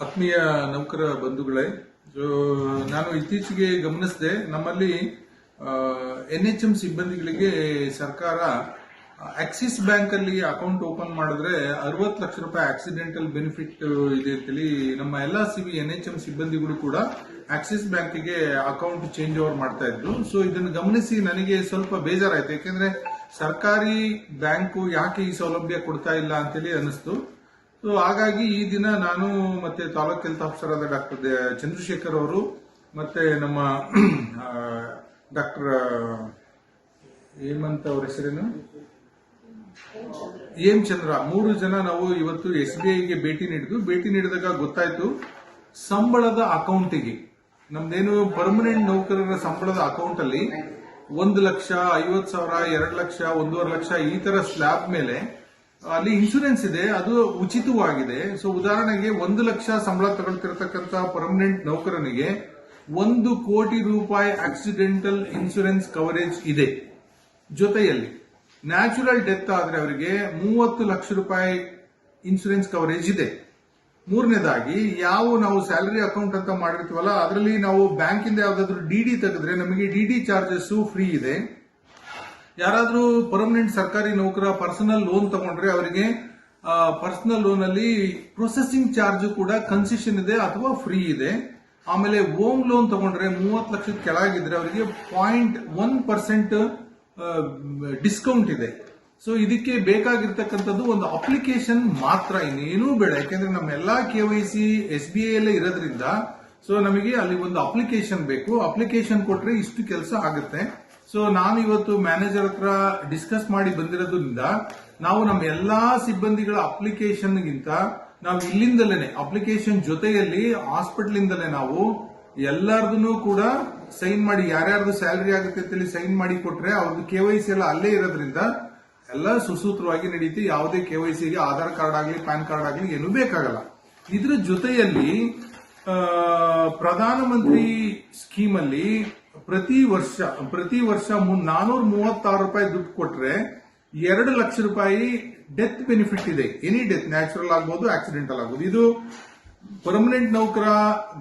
ಆತ್ಮೀಯ ನೌಕರ ಬಂಧುಗಳೇ ನಾನು ಇತ್ತೀಚೆಗೆ ಗಮನಿಸಿದೆ, ನಮ್ಮಲ್ಲಿ ಎನ್ ಎಚ್ ಎಂ ಸಿಬ್ಬಂದಿಗಳಿಗೆ ಸರ್ಕಾರ ಆಕ್ಸಿಸ್ ಬ್ಯಾಂಕ್ ಅಲ್ಲಿ ಅಕೌಂಟ್ ಓಪನ್ ಮಾಡಿದ್ರೆ ಅರವತ್ತು ಲಕ್ಷ ರೂಪಾಯಿ ಆಕ್ಸಿಡೆಂಟಲ್ ಬೆನಿಫಿಟ್ ಇದೆ ಅಂತೇಳಿ ನಮ್ಮ ಎಲ್ಲ ಸಿವಿ ಎನ್ ಎಚ್ ಎಂ ಸಿಬ್ಬಂದಿಗಳು ಕೂಡ ಆಕ್ಸಿಸ್ ಬ್ಯಾಂಕಿಗೆ ಅಕೌಂಟ್ ಚೇಂಜ್ ಓವರ್ ಮಾಡ್ತಾ ಇದ್ರು. ಸೊ, ಇದನ್ನು ಗಮನಿಸಿ ನನಗೆ ಸ್ವಲ್ಪ ಬೇಜಾರಾಯ್ತು. ಯಾಕೆಂದ್ರೆ ಸರ್ಕಾರಿ ಬ್ಯಾಂಕು ಯಾಕೆ ಈ ಸೌಲಭ್ಯ ಕೊಡ್ತಾ ಇಲ್ಲ ಅಂತೇಳಿ ಅನಿಸ್ತು ಸೊ ಹಾಗಾಗಿ ಈ ದಿನ ನಾನು ಮತ್ತೆ ತಾಲೂಕ್ ಹೆಲ್ತ್ ಆಫೀಸರ್ ಆದ ಡಾಕ್ಟರ್ ಚಂದ್ರಶೇಖರ್ ಅವರು ಮತ್ತೆ ನಮ್ಮ ಡಾಕ್ಟರ್, ಹೇಮಂತ್ ಅವ್ರ ಹೆಸರೇನು? ಏಮ್ ಚಂದ್ರ ಮೂರು ಜನ ನಾವು ಇವತ್ತು ಎಸ್ ಬಿ ಐಗೆ ಭೇಟಿ ನೀಡಿದ್ವು. ಭೇಟಿ ನೀಡಿದಾಗ ಗೊತ್ತಾಯ್ತು, ಸಂಬಳದ ಅಕೌಂಟಿಗೆ, ನಮ್ದೇನು ಪರ್ಮನೆಂಟ್ ನೌಕರರ ಸಂಬಳದ ಅಕೌಂಟ್ ಅಲ್ಲಿ ಒಂದು ಲಕ್ಷ ಐವತ್ ಸಾವಿರ, ಎರಡು ಲಕ್ಷ, ಒಂದೂವರೆ ಲಕ್ಷ ಈ ತರ ಸ್ಲ್ಯಾಬ್ ಮೇಲೆ ಅಲ್ಲಿ ಇನ್ಶೂರೆನ್ಸ್ ಇದೆ, ಅದು ಉಚಿತವಾಗಿದೆ. ಸೊ ಉದಾಹರಣೆಗೆ ಒಂದು ಲಕ್ಷ ಸಂಬಳ ತಗೊಳ್ತಿರ್ತಕ್ಕಂತ ಪರ್ಮನೆಂಟ್ ನೌಕರನಿಗೆ ಒಂದು ಕೋಟಿ ರೂಪಾಯಿ ಆಕ್ಸಿಡೆಂಟಲ್ ಇನ್ಶೂರೆನ್ಸ್ ಕವರೇಜ್ ಇದೆ. ಜೊತೆಯಲ್ಲಿ ನ್ಯಾಚುರಲ್ ಡೆತ್ ಆದರೆ ಅವರಿಗೆ ಮೂವತ್ತು ಲಕ್ಷ ರೂಪಾಯಿ ಇನ್ಶೂರೆನ್ಸ್ ಕವರೇಜ್ ಇದೆ. ಮೂರನೇದಾಗಿ, ಯಾವ ನಾವು ಸ್ಯಾಲರಿ ಅಕೌಂಟ್ ಅಂತ ಮಾಡಿರ್ತೀವಲ್ಲ, ಅದರಲ್ಲಿ ನಾವು ಬ್ಯಾಂಕಿಂದ ಯಾವುದಾದ್ರೂ ಡಿ ಡಿ ತೆಗೆದ್ರೆ ನಮಗೆ ಡಿ ಡಿ ಚಾರ್ಜಸ್ ಫ್ರೀ ಇದೆ. ಯಾರಾದ್ರೂ ಪರ್ಮನೆಂಟ್ ಸರ್ಕಾರಿ ನೌಕರ ಪರ್ಸನಲ್ ಲೋನ್ ತಗೊಂಡ್ರೆ ಅವರಿಗೆ ಪರ್ಸನಲ್ ಲೋನ್ ಅಲ್ಲಿ ಪ್ರೊಸೆಸಿಂಗ್ ಚಾರ್ಜ್ ಕೂಡ ಕನ್ಸೆಷನ್ ಇದೆ ಅಥವಾ ಫ್ರೀ ಇದೆ. ಆಮೇಲೆ ಹೋಮ್ ಲೋನ್ ತಗೊಂಡ್ರೆ ಮೂವತ್ತು ಲಕ್ಷದ ಕೆಳಗಿದ್ರೆ ಅವರಿಗೆ ಪಾಯಿಂಟ್ ಒನ್ ಪರ್ಸೆಂಟ್ ಡಿಸ್ಕೌಂಟ್ ಇದೆ. ಸೊ ಇದಕ್ಕೆ ಬೇಕಾಗಿರ್ತಕ್ಕಂಥದ್ದು ಒಂದು ಅಪ್ಲಿಕೇಶನ್ ಮಾತ್ರ, ಇನ್ನೇನೂ ಬೇಡ. ಯಾಕೆಂದ್ರೆ ನಮ್ಮೆಲ್ಲಾ K Y C S B I ಇರೋದ್ರಿಂದ ಸೊ ನಮಗೆ ಅಲ್ಲಿ ಒಂದು ಅಪ್ಲಿಕೇಶನ್ ಬೇಕು. ಅಪ್ಲಿಕೇಶನ್ ಕೊಟ್ರೆ ಇಷ್ಟು ಕೆಲಸ ಆಗುತ್ತೆ. ಸೊ ನಾನು ಇವತ್ತು ಮ್ಯಾನೇಜರ್ ಹತ್ರ ಡಿಸ್ಕಸ್ ಮಾಡಿ ಬಂದಿರೋದ್ರಿಂದ ನಾವು ನಮ್ಮ ಎಲ್ಲಾ ಸಿಬ್ಬಂದಿಗಳ ಅಪ್ಲಿಕೇಶನ್ ಗಿಂತ ನಾವು ಇಲ್ಲಿಂದಲೇ ಅಪ್ಲಿಕೇಶನ್ ಜೊತೆಯಲ್ಲಿ ಹಾಸ್ಪಿಟಲ್ ಇಂದಲೇ ನಾವು ಎಲ್ಲಾರ್ದು ಕೂಡ ಸೈನ್ ಮಾಡಿ, ಯಾರ್ಯಾರ್ದು ಸ್ಯಾಲರಿ ಆಗುತ್ತೆ ಅಂತೇಳಿ ಸೈನ್ ಮಾಡಿ ಕೊಟ್ರೆ ಅವ್ರದ್ದು ಕೆ ವೈ ಸಿ ಎಲ್ಲ ಅಲ್ಲೇ ಇರೋದ್ರಿಂದ ಎಲ್ಲ ಸುಸೂತ್ರವಾಗಿ ನಡೀತಿ. ಯಾವುದೇ ಕೆ ವೈ ಸಿಗೆ ಆಧಾರ್ ಕಾರ್ಡ್ ಆಗಲಿ, ಪ್ಯಾನ್ ಕಾರ್ಡ್ ಆಗಲಿ ಏನೂ ಬೇಕಾಗಲ್ಲ. ಇದ್ರ ಜೊತೆಯಲ್ಲಿ ಪ್ರಧಾನಮಂತ್ರಿ ಸ್ಕೀಮ್ ಅಲ್ಲಿ ಪ್ರತಿ ವರ್ಷ ಪ್ರತಿ ವರ್ಷ ನಾನೂರ ಮೂವತ್ತಾರು ರೂಪಾಯಿ ದುಡ್ಡು ಕೊಟ್ರೆ ಎರಡು ಲಕ್ಷ ರೂಪಾಯಿ ಡೆತ್ ಬೆನಿಫಿಟ್ ಇದೆ. ಎನಿ ಡೆತ್, ನ್ಯಾಚುರಲ್ ಆಗ್ಬೋದು, ಆಕ್ಸಿಡೆಂಟಲ್ ಆಗ್ಬೋದು. ಇದು ಪರ್ಮನೆಂಟ್ ನೌಕರ,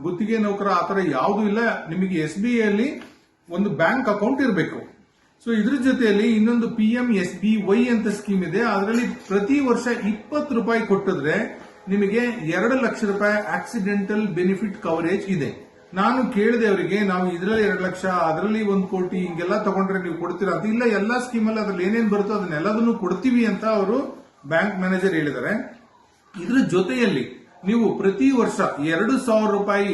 ಗುತ್ತಿಗೆ ನೌಕರ ಆತರ ಯಾವುದು ಇಲ್ಲ. ನಿಮಗೆ ಎಸ್ ಬಿ ಅಲ್ಲಿ ಒಂದು ಬ್ಯಾಂಕ್ ಅಕೌಂಟ್ ಇರಬೇಕು. ಸೊ, ಇದ್ರ ಜೊತೆಯಲ್ಲಿ ಇನ್ನೊಂದು P M S B Y ಅಂತ ಸ್ಕೀಮ್ ಇದೆ. ಅದರಲ್ಲಿ ಪ್ರತಿ ವರ್ಷ ಇಪ್ಪತ್ತು ರೂಪಾಯಿ ಕೊಟ್ಟಿದ್ರೆ ನಿಮಗೆ ಎರಡು ಲಕ್ಷ ರೂಪಾಯಿ ಆಕ್ಸಿಡೆಂಟಲ್ ಬೆನಿಫಿಟ್ ಕವರೇಜ್ ಇದೆ. ನಾನು ಕೇಳಿದೆ ಅವರಿಗೆ, ನಾವು ಇದರಲ್ಲಿ ಎರಡು ಲಕ್ಷ, ಅದರಲ್ಲಿ ಒಂದು ಕೋಟಿ, ಹಿಂಗೆಲ್ಲ ತಗೊಂಡ್ರೆ ನೀವು ಕೊಡ್ತೀರಾ ಅಂತ. ಇಲ್ಲ, ಎಲ್ಲಾ ಸ್ಕೀಮಲ್ಲಿ ಅದ್ರಲ್ಲಿ ಏನೇನು ಬರುತ್ತೋ ಅದನ್ನೆಲ್ಲದನ್ನು ಕೊಡ್ತೀವಿ ಅಂತ ಅವರು ಬ್ಯಾಂಕ್ ಮ್ಯಾನೇಜರ್ ಹೇಳಿದ್ದಾರೆ. ಇದ್ರ ಜೊತೆಯಲ್ಲಿ ನೀವು ಪ್ರತಿ ವರ್ಷ ಎರಡು ಸಾವಿರ ರೂಪಾಯಿ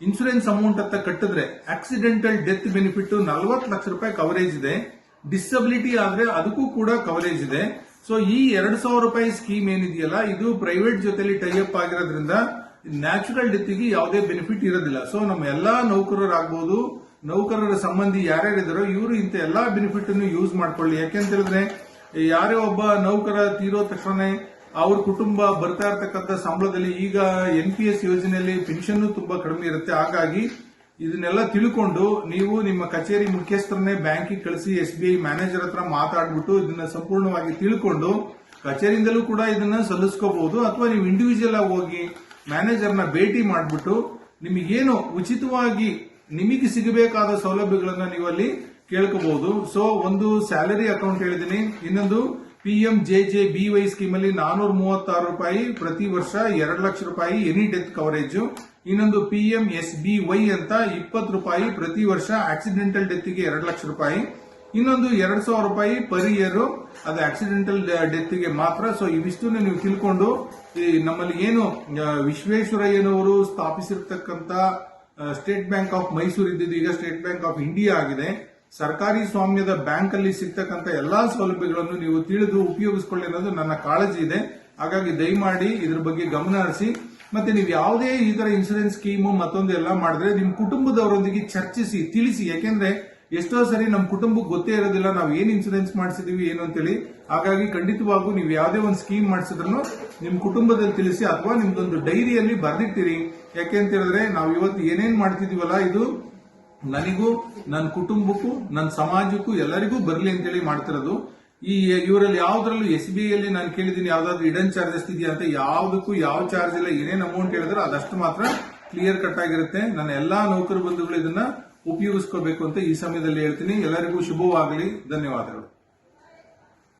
ಇನ್ಶೂರೆನ್ಸ್ ಅಮೌಂಟ್ ಅಂತ ಕಟ್ಟಿದ್ರೆ ಆಕ್ಸಿಡೆಂಟಲ್ ಡೆತ್ ಬೆನಿಫಿಟ್ ನಲ್ವತ್ತು ಲಕ್ಷ ರೂಪಾಯಿ ಕವರೇಜ್ ಇದೆ. ಡಿಸಬಿಲಿಟಿ ಆದ್ರೆ ಅದಕ್ಕೂ ಕೂಡ ಕವರೇಜ್ ಇದೆ. ಸೊ ಈ ಎರಡು ಸಾವಿರ ರೂಪಾಯಿ ಸ್ಕೀಮ್ ಏನಿದೆಯಲ್ಲ, ಇದು ಪ್ರೈವೇಟ್ ಜೊತೆಲಿ ಟೈಅಪ್ ಆಗಿರೋದ್ರಿಂದ ನ್ಯಾಚುರಲ್ ಡೆತ್ಗೆ ಯಾವುದೇ ಬೆನಿಫಿಟ್ ಇರೋದಿಲ್ಲ. ಸೊ ನಮ್ಮ ಎಲ್ಲಾ ನೌಕರರಾಗ್ಬೋದು, ನೌಕರರ ಸಂಬಂಧಿ ಯಾರ್ಯಾರಿದ್ದಾರೋ ಇವರು ಇಂಥ ಎಲ್ಲಾ ಬೆನಿಫಿಟ್ ಅನ್ನು ಯೂಸ್ ಮಾಡ್ಕೊಳ್ಳಿ. ಯಾಕೆಂತ ಹೇಳಿದ್ರೆ ಯಾರೇ ಒಬ್ಬ ನೌಕರ ತೀರೋ ತಕ್ಷಣ ಅವ್ರ ಕುಟುಂಬ ಬರ್ತಾ ಇರತಕ್ಕಂಥ ಸಂಬಳದಲ್ಲಿ ಈಗ ಎನ್ ಪಿ ಎಸ್ ಯೋಜನೆಯಲ್ಲಿ ಪೆನ್ಷನ್ ತುಂಬಾ ಕಡಿಮೆ ಇರುತ್ತೆ. ಹಾಗಾಗಿ ಇದನ್ನೆಲ್ಲ ತಿಳ್ಕೊಂಡು ನೀವು ನಿಮ್ಮ ಕಚೇರಿ ಮುಖ್ಯಸ್ಥರನ್ನೇ ಬ್ಯಾಂಕಿಗೆ ಕಳಿಸಿ ಎಸ್ ಬಿ ಐ ಮ್ಯಾನೇಜರ್ ಹತ್ರ ಮಾತಾಡ್ಬಿಟ್ಟು ಇದನ್ನ ಸಂಪೂರ್ಣವಾಗಿ ತಿಳ್ಕೊಂಡು ಕಚೇರಿಯಿಂದಲೂ ಕೂಡ ಇದನ್ನ ಸಲ್ಲಿಸ್ಕೋಬಹುದು. ಅಥವಾ ನೀವು ಇಂಡಿವಿಜುವಲ್ ಆಗಿ ಹೋಗಿ ಮ್ಯಾನೇಜರ್ನ ಭೇಟಿ ಮಾಡಿಬಿಟ್ಟು ನಿಮಗೇನು ಉಚಿತವಾಗಿ ನಿಮಗೆ ಸಿಗಬೇಕಾದ ಸೌಲಭ್ಯಗಳನ್ನ ನೀವು ಅಲ್ಲಿ ಕೇಳ್ಕೋಬಹುದು ಸೊ ಒಂದು ಸ್ಯಾಲರಿ ಅಕೌಂಟ್ ಹೇಳಿದೀನಿ ಇನ್ನೊಂದು P M J J B Y scheme ಅಲ್ಲಿ ನಾನೂರ ಮೂವತ್ತಾರು ರೂಪಾಯಿ ಪ್ರತಿ ವರ್ಷ ಎರಡು ಲಕ್ಷ ರೂಪಾಯಿ ಎನಿ ಡೆತ್ ಕವರೇಜ್. ಇನ್ನೊಂದು P M S B Y ಅಂತ ಇಪ್ಪತ್ತು ರೂಪಾಯಿ ಪ್ರತಿ ವರ್ಷ ಆಕ್ಸಿಡೆಂಟಲ್ ಡೆತ್ಗೆ ಎರಡು ಲಕ್ಷ ರೂಪಾಯಿ. ಇನ್ನೊಂದು ಎರಡ್ ಸಾವಿರ ರೂಪಾಯಿ ಪರ್ ಇಯರ್ ಅದು ಆಕ್ಸಿಡೆಂಟಲ್ ಡೆತ್ಗೆ ಮಾತ್ರ. ಸೊ ಇವಿಷ್ಟು ನೀವು ತಿಳ್ಕೊಂಡು, ಈ ನಮ್ಮಲ್ಲಿ ಏನು ವಿಶ್ವೇಶ್ವರಯ್ಯನವರು ಸ್ಥಾಪಿಸಿರ್ತಕ್ಕಂತ ಸ್ಟೇಟ್ ಬ್ಯಾಂಕ್ ಆಫ್ ಮೈಸೂರು ಇದ್ದಿದ್ದು ಈಗ ಸ್ಟೇಟ್ ಬ್ಯಾಂಕ್ ಆಫ್ ಇಂಡಿಯಾ ಆಗಿದೆ. ಸರ್ಕಾರಿ ಸ್ವಾಮ್ಯದ ಬ್ಯಾಂಕ್ ಅಲ್ಲಿ ಸಿಗ್ತಕ್ಕಂಥ ಎಲ್ಲಾ ಸೌಲಭ್ಯಗಳನ್ನು ನೀವು ತಿಳಿದು ಉಪಯೋಗಿಸಿಕೊಳ್ಳಿ ಅನ್ನೋದು ನನ್ನ ಕಾಳಜಿ ಇದೆ. ಹಾಗಾಗಿ ದಯಮಾಡಿ ಇದ್ರ ಬಗ್ಗೆ ಗಮನ ಹರಿಸಿ. ಮತ್ತೆ ನೀವು ಯಾವುದೇ ಈ ತರ ಇನ್ಸೂರೆನ್ಸ್ ಸ್ಕೀಮು ಮತ್ತೊಂದು ಎಲ್ಲ ಮಾಡಿದ್ರೆ ನಿಮ್ಮ ಕುಟುಂಬದವರೊಂದಿಗೆ ಚರ್ಚಿಸಿ, ತಿಳಿಸಿ. ಯಾಕೆಂದ್ರೆ ಎಷ್ಟೋ ಸರಿ ನಮ್ಮ ಕುಟುಂಬಕ್ಕೆ ಗೊತ್ತೇ ಇರೋದಿಲ್ಲ, ನಾವು ಏನು ಇನ್ಸೂರೆನ್ಸ್ ಮಾಡಿಸಿದೀವಿ, ಏನು ಅಂತೇಳಿ. ಹಾಗಾಗಿ ಖಂಡಿತವಾಗೂ ನೀವು ಯಾವುದೇ ಒಂದು ಸ್ಕೀಮ್ ಮಾಡಿಸಿದ್ರು ನಿಮ್ಮ ಕುಟುಂಬದಲ್ಲಿ ತಿಳಿಸಿ ಅಥವಾ ನಿಮ್ದೊಂದು ಡೈರಿಯಲ್ಲಿ ಬರೆದಿಟ್ಟಿರಿ. ಯಾಕೆ ಅಂತ ಹೇಳಿದ್ರೆ, ನಾವು ಇವತ್ತು ಏನೇನ್ ಮಾಡ್ತಿದೀವಲ್ಲ, ಇದು ನನಗೂ ನನ್ನ ಕುಟುಂಬಕ್ಕೂ ನನ್ನ ಸಮಾಜಕ್ಕೂ, ಎಲ್ಲರಿಗೂ ಬರಲಿ ಅಂತೇಳಿ ಮಾಡ್ತಿರೋದು. ಈ ಇವರಲ್ಲಿ ಯಾವ್ದ್ರಲ್ಲೂ ಎಸ್ ಬಿ ಐಲಿ ನಾನು ಕೇಳಿದ್ದೀನಿ, ಯಾವ್ದಾದ್ರು ಇಡನ್ ಚಾರ್ಜಸ್ ಇದೆಯಾ ಅಂತ, ಯಾವ್ದಕ್ಕೂ ಯಾವ ಚಾರ್ಜ್ ಇಲ್ಲ, ಏನೇನು ಅಮೌಂಟ್ ಹೇಳಿದ್ರೆ, ಅದಷ್ಟು ಮಾತ್ರ ಕ್ಲಿಯರ್ ಕಟ್ ಆಗಿರುತ್ತೆ. ನನ್ನ ಎಲ್ಲಾ ನೌಕರ ಬಂಧುಗಳು ಇದನ್ನ ಉಪಯೋಗಿಸ್ಕೋಬೇಕು ಅಂತ ಈ ಸಮಯದಲ್ಲಿ ಹೇಳ್ತೀನಿ. ಎಲ್ಲರಿಗೂ ಶುಭವಾಗಲಿ. ಧನ್ಯವಾದಗಳು.